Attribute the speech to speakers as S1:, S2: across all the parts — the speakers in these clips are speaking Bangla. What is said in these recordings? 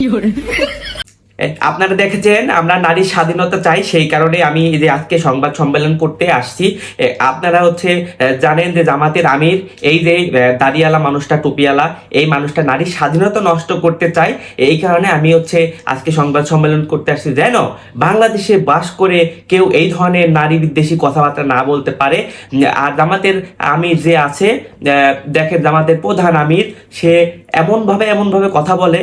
S1: 有人 আপনারা দেখেছেন আমরা নারীর স্বাধীনতা চাই সেই কারণে আমি যে আজকে সংবাদ সম্মেলন করতে আসছি। আপনারা হচ্ছে জানেন যে জামাতের আমির এই যে এ, দাড়িওয়ালা মানুষটা টুপিয়ালা এই মানুষটা নারীর স্বাধীনতা নষ্ট করতে চায়। এই কারণে আমি হচ্ছে আজকে সংবাদ সম্মেলন করতে আসছি। যেন বাংলাদেশে বাস করে কেউ এই ধরনের নারী বিদ্বেষী কথাবার্তা না বলতে পারে। আর জামাতের আমির যে আছে দেখেন জামাতের প্রধান আমির সে এমনভাবে এমনভাবে কথা বলে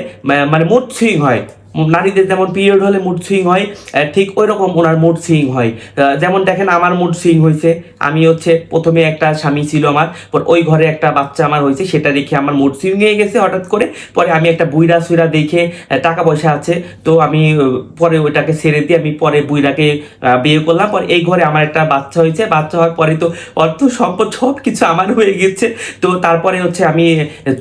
S1: মানে মুড সুইং হয়। নারীদের যেমন পিরিয়ড হলে মুড সুইং হয় ঠিক ওই রকম ওনার মুড সুইং হয়। যেমন দেখেন আমার মুড সুইং হয়েছে। আমি হচ্ছে প্রথমে একটা স্বামী ছিল আমার, পর ওই ঘরে একটা বাচ্চা আমার হয়েছে, সেটা দেখে আমার মুড সুইং হয়ে গেছে হঠাৎ করে। পরে আমি একটা বুইরা সুইরা দেখে টাকা পয়সা আছে, তো আমি পরে ওইটাকে ছেড়ে দিয়ে আমি পরে বুইরাকে বিয়ে করলাম। পরে এই ঘরে আমার একটা বাচ্চা হয়েছে, বাচ্চা হওয়ার পরে তো অর্থ, সম্পদ সব কিছু আমার হয়ে গেছে। তো তারপরে হচ্ছে আমি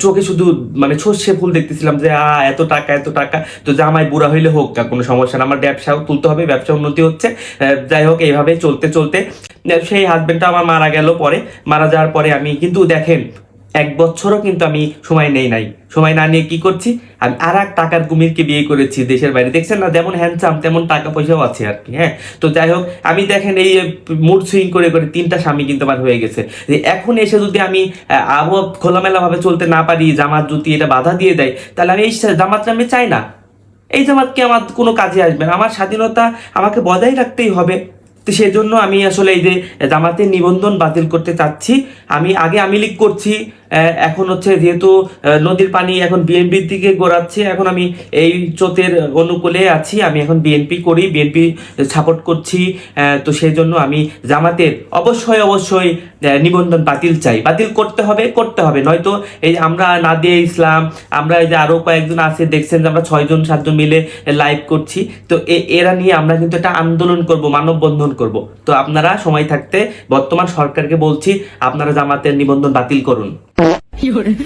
S1: চোখে শুধু মানে সর্ষে ফুল দেখতেছিলাম যে এত টাকা এত টাকা। তো জামাই বুড়া হইলে হোক কোনো সমস্যা না। আমার ব্যবসাও তুলতে হবে, ব্যবসা উন্নতি হচ্ছে। যাই হোক, এইভাবে চলতে চলতে সেই হাজবেন্ডটা আমার মারা গেল পরে। মারা যাওয়ার পরে আমি কিন্তু দেখেন, এক বছরও কিন্তু আমি সময় নেই নাই। সময় না নিয়ে কি করছি? আমি আর এক টাকার কুমিরকে বিয়ে করেছি দেশের বাইরে। দেখছেন না, যেমন হ্যান্ডসাম তেমন টাকা পয়সাও আছে আর কি হ্যাঁ? তো যাই হোক, আমি দেখেন এই মুড সুইং করে করে তিনটা স্বামী কিন্তু আমার হয়ে গেছে। যে এখন এসে যদি আমি আবহাওয়া খোলামেলা ভাবে চলতে না পারি, জামাত যদি এটা বাধা দিয়ে দেয়, তাহলে আমি এই জামাতটা আমি চাই না। এই জামাতকে আমার কোনো কাজে আসবে না। আমার স্বাধীনতা আমাকে বজায় রাখতেই হবে। তো সেই জন্য আমি আসলে এই যে জামাতের নিবন্ধন বাতিল করতে চাচ্ছি। আমি আগে আমি লিক করছি এখন হচ্ছে যেহেতু নদীর পানি এখন বিএনপির দিকে গড়াচ্ছে, এখন আমি এই চোতের অনুকূলে আছি, আমি এখন বিএনপি করি বিএনপি সাপোর্ট করছি তো সেই জন্য আমি জামাতের অবশ্যই অবশ্যই নিবন্ধন বাতিল চাই। বাতিল করতে হবে করতে হবে, নয়তো এই আমরা নাদিয়া ইসলাম, আমরা এই যে আরও কয়েকজন আছে, দেখছেন যে আমরা ছয়জন, সাতজন মিলে লাইভ করছি, তো এরা নিয়ে আমরা কিন্তু একটা আন্দোলন করব, মানববন্ধন করব। তো আপনারা সময় থাকতে বর্তমান সরকারকে বলছি, আপনারা জামাতের নিবন্ধন বাতিল করুন। 有人